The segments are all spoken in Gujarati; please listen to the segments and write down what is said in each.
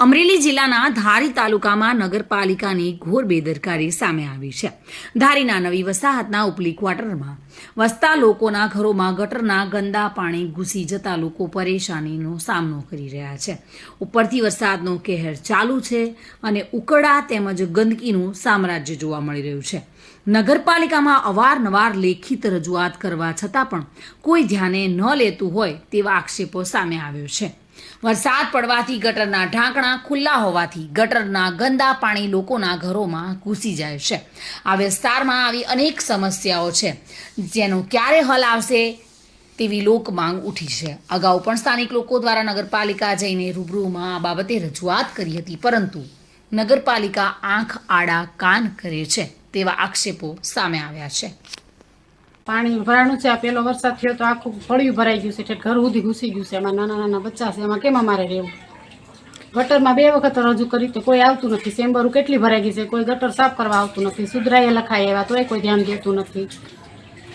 અમરેલી જિલ્લાના ધારી તાલુકામાં નગરપાલિકાની ઘોર બેદરકારી સામે આવી છે. ધારીના નવી વસાહતના ઉપલી ક્વાર્ટરમાં વસતા લોકોના ઘરોમાં ગટરના ગંદા પાણી ઘૂસી જતા લોકો પરેશાનીનો સામનો કરી રહ્યા છે. ઉપરથી વરસાદનો કહેર ચાલુ છે અને ઉકળા તેમજ ગંદકીનું સામ્રાજ્ય જોવા મળી રહ્યું છે. નગરપાલિકામાં અવારનવાર લેખિત રજૂઆત કરવા છતાં પણ કોઈ ધ્યાને ન લેતું હોય તેવા આક્ષેપો સામે આવ્યો છે. વરસાદ પડવાથી ગટરના ઢાંકણા ખુલ્લા હોવાથી ગટરના ગંદા પાણી લોકોના ઘરોમાં ઘૂસી જાય છે. આ વિસ્તારમાં આવી અનેક સમસ્યાઓ છે. જેનો ક્યારે હલ આવશે તેવી લોક માંગ ઉઠી છે. અગાઉ પણ સ્થાનિક લોકો દ્વારા નગરપાલિકા જઈને રૂબરૂમાં આ બાબતે રજૂઆત કરી હતી, પરંતુ નગરપાલિકા આંખ આડા કાન કરે છે તેવા આક્ષેપો સામે આવ્યા છે. પાણી ભરાણું છે. આ પેલો વરસાદ થયો તો આખું ફળિયું ભરાઈ ગયું છે. એટલે ઘર સુધી ઘૂસી ગયું છે. એમાં નાના નાના બચ્ચા છે. એમાં કેમ અમારે રહેવું? ગટરમાં બે વખત રજૂ કરી તો કોઈ આવતું નથી. ચેમ્બરું કેટલી ભરાઈ ગઈ છે? કોઈ ગટર સાફ કરવા આવતું નથી. સુધરાએ લખાય એવા તોય કોઈ ધ્યાન દેતું નથી.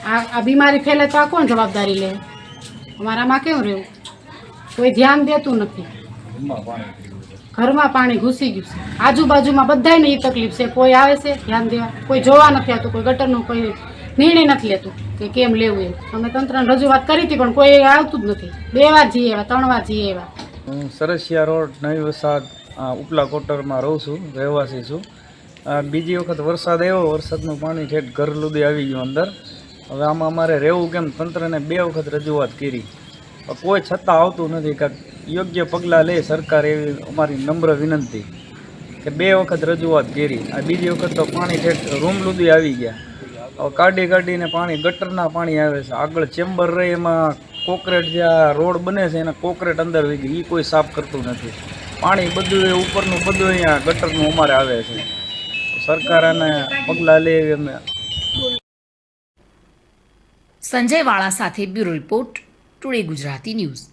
આ આ બીમારી ફેલે તો આ કોણ જવાબદારી લે? અમારામાં કેમ રહેવું? કોઈ ધ્યાન દેતું નથી. ઘરમાં પાણી ઘૂસી ગયું છે. આજુબાજુમાં બધાને એ તકલીફ છે. કોઈ આવે છે? ધ્યાન દેવા? કોઈ જોવા નથી આવતું. કોઈ ગટરનું કોઈ નિર્ણય નથી લેતું કે કેમ લેવું એમ. અમે તંત્રને રજૂઆત કરી હતી, પણ કોઈ આવતું જ નથી. બે વાર જઈએ એવા ત્રણ વાર જઈએ એવા હું સરસિયા રોડ, નવી વસાદ ઉપલા કોટરમાં રહું છું, રહેવાસી છું. બીજી વખત વરસાદ આવ્યો, વરસાદનું પાણી ઠેઠ ઘર સુધી આવી ગયું અંદર. હવે આમાં અમારે રહેવું કેમ? તંત્રને બે વખત રજૂઆત કરી. કોઈ છતાં આવતું નથી કાંઈક યોગ્ય પગલાં લે સરકાર એવી અમારી નમ્ર વિનંતી કે બે વખત રજૂઆત કરી. આ બીજી વખત તો પાણી ઠેઠ રૂમ સુધી આવી ગયા. કાઢી કાઢીને પાણી, ગટરના પાણી આવે છે. આગળ ચેમ્બર રહે, એમાં કોકરેટ જે આ રોડ બને છે, એના કોકરેટ અંદર વી ગઈ એ કોઈ સાફ કરતું નથી. પાણી બધું એ ઉપરનું બધું અહીંયા ગટરનું અમારે આવે છે. સરકાર આને પગલાં લે એવી અમે. સંજય વાળા સાથે bureau report, today Gujarati news.